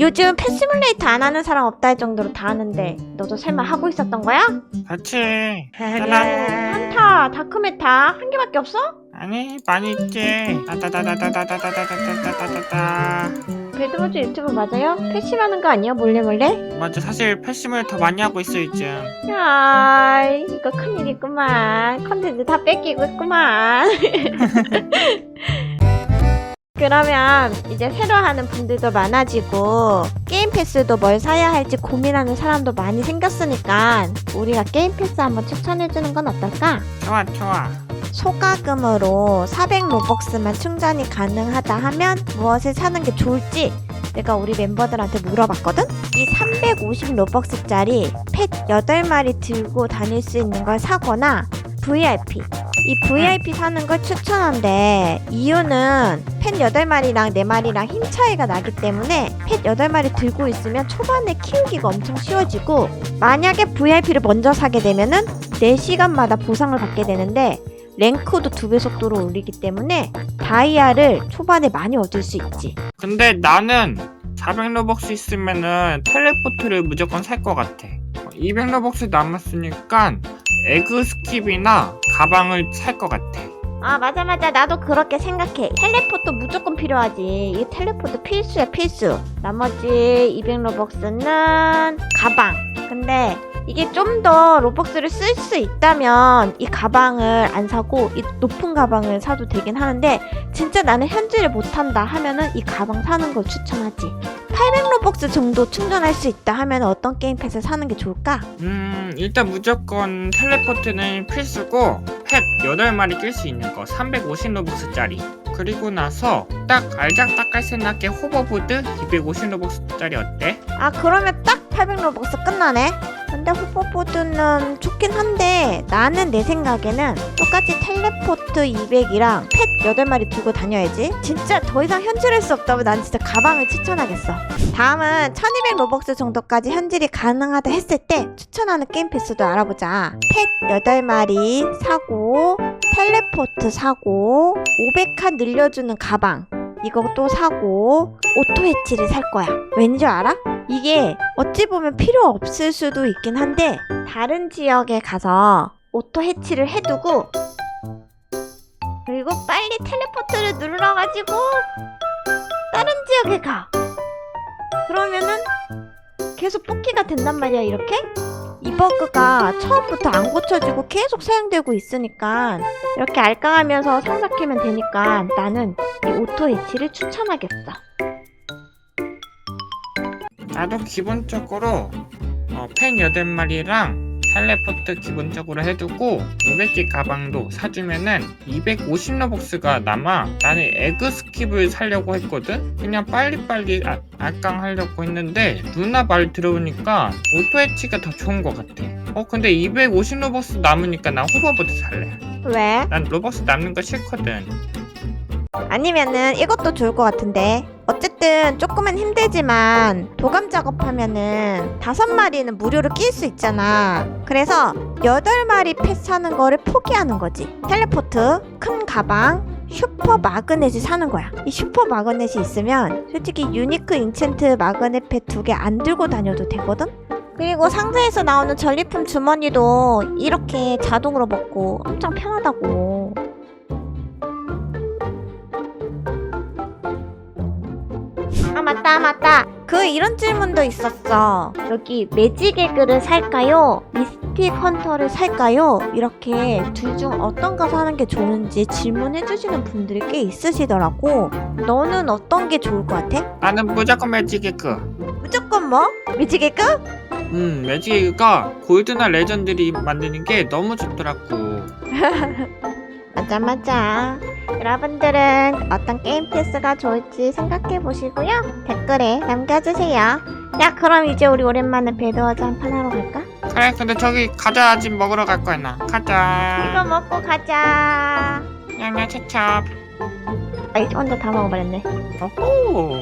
요즘 패시뮬레이터 안 하는 사람 없다 할 정도로 다 하는데 너도 설마 하고 있었던 거야? 그렇지. 한타, 따란. 다크메타 한 개밖에 없어? 아니 많이 있지. 따다다다다다다다다다다다다. 배드버즈 유튜브 맞아요? 패시하는 거 아니야 몰래 몰래? 맞아 사실 패심을 더 많이 하고 있어 요즘. 야 이거 큰일이구만 컨텐츠 다 뺏기고 있구만 그러면 이제 새로 하는 분들도 많아지고 게임 패스도 뭘 사야 할지 고민하는 사람도 많이 생겼으니까 우리가 게임 패스 한번 추천해주는 건 어떨까? 좋아 좋아. 소가금으로 400 로벅스만 충전이 가능하다 하면 무엇을 사는 게 좋을지 내가 우리 멤버들한테 물어봤거든? 이 350 로벅스짜리 펫 8마리 들고 다닐 수 있는 걸 사거나 VIP 이 VIP 사는 걸 추천한대 이유는 펫 8마리랑 4마리랑 힘 차이가 나기 때문에 펫 8마리 들고 있으면 초반에 키우기가 엄청 쉬워지고 만약에 VIP를 먼저 사게 되면은 4시간마다 보상을 받게 되는데 랭크도 두 배 속도로 올리기 때문에 다이아를 초반에 많이 얻을 수 있지. 근데 나는 400 로벅스 있으면은 텔레포트를 무조건 살 것 같아. 200 로벅스 남았으니까 에그 스킵이나 가방을 살 것 같아. 아 맞아 맞아 나도 그렇게 생각해. 텔레포트 무조건 필요하지. 이 텔레포트 필수야 필수. 나머지 200 로벅스는 가방. 근데 이게 좀 더 로벅스를 쓸 수 있다면 이 가방을 안 사고 이 높은 가방을 사도 되긴 하는데 진짜 나는 현질을 못한다 하면은 이 가방 사는 걸 추천하지. 800 로벅스 정도 충전할 수 있다 하면 어떤 게임 패스 사는 게 좋을까? 음 일단 무조건 텔레포트는 필수고 펫 8마리 낄 수 있는 거 350 로벅스짜리. 그리고 나서 딱 알작딱깔새나게 호버보드 250 로벅스짜리 어때? 아 그러면 딱 800 로벅스 끝나네. 근데 호버보드는 좋긴 한데 나는 내 생각에는 똑같이 텔레포트 200이랑 펫 8마리 들고 다녀야지. 진짜 더 이상 현질할 수 없다면 난 진짜 가방을 추천하겠어. 다음은 1200 로벅스 정도까지 현질이 가능하다 했을 때 추천하는 게임 패스도 알아보자. 펫 8마리 사고 텔레포트 사고 500칸 늘려주는 가방 이거 또 사고 오토 해치를 살 거야. 왠지 알아? 이게 어찌 보면 필요 없을 수도 있긴 한데 다른 지역에 가서 오토 해치를 해두고 그리고 빨리 텔레포트를 눌러가지고 다른 지역에 가. 그러면은 계속 뽑기가 된단 말이야 이렇게. 이 버그가 처음부터 안 고쳐지고 계속 사용되고 있으니까 이렇게 알강하면서 상삭하면 되니까 나는 이 오토 해치를 추천하겠어. 나도 기본적으로 어, 펜 8마리랑 텔레포트 기본적으로 해두고 500개 가방도 사주면은 250 로벅스가 남아 나는 에그 스킵을 사려고 했거든 그냥 빨리빨리 아, 알강하려고 했는데 누나 말 들어보니까 오토 해치가 더 좋은 것 같아 어 근데 250 로벅스 남으니까 나 호버보드 살래 왜? 난 로벅스 남는 거 싫거든 아니면은 이것도 좋을 것 같은데. 어쨌든 조금은 힘들지만 도감 작업하면은 다섯 마리는 무료로 낄 수 있잖아. 그래서 여덟 마리 펫 사는 거를 포기하는 거지. 텔레포트, 큰 가방, 슈퍼 마그넷을 사는 거야. 이 슈퍼 마그넷이 있으면 솔직히 유니크 인챈트 마그넷 펫 두 개 안 들고 다녀도 되거든? 그리고 상자에서 나오는 전리품 주머니도 이렇게 자동으로 먹고 엄청 편하다고. 맞다 맞다. 그 이런 질문도 있었어. 여기 매직 에그를 살까요? 미스틱 헌터를 살까요? 이렇게 둘 중 어떤 거 사는 게 좋은지 질문해 주시는 분들이 꽤 있으시더라고. 너는 어떤 게 좋을 것 같아? 나는 무조건 매직 에그 무조건 뭐? 매직 에그 음 매직 에그가 골드나 레전드리 만드는 게 너무 좋더라고 맞아 맞아. 여러분들은 어떤 게임 패스가 좋을지 생각해 보시고요. 댓글에 남겨주세요. 야 그럼 이제 우리 오랜만에 배드워즈 한판 하러 갈까? 그래 근데 저기 과자. 집 먹으러 갈 거야 나? 가자. 이거 먹고 가자. 냥냥 채찹 아이 혼자 다 먹어버렸네. 오호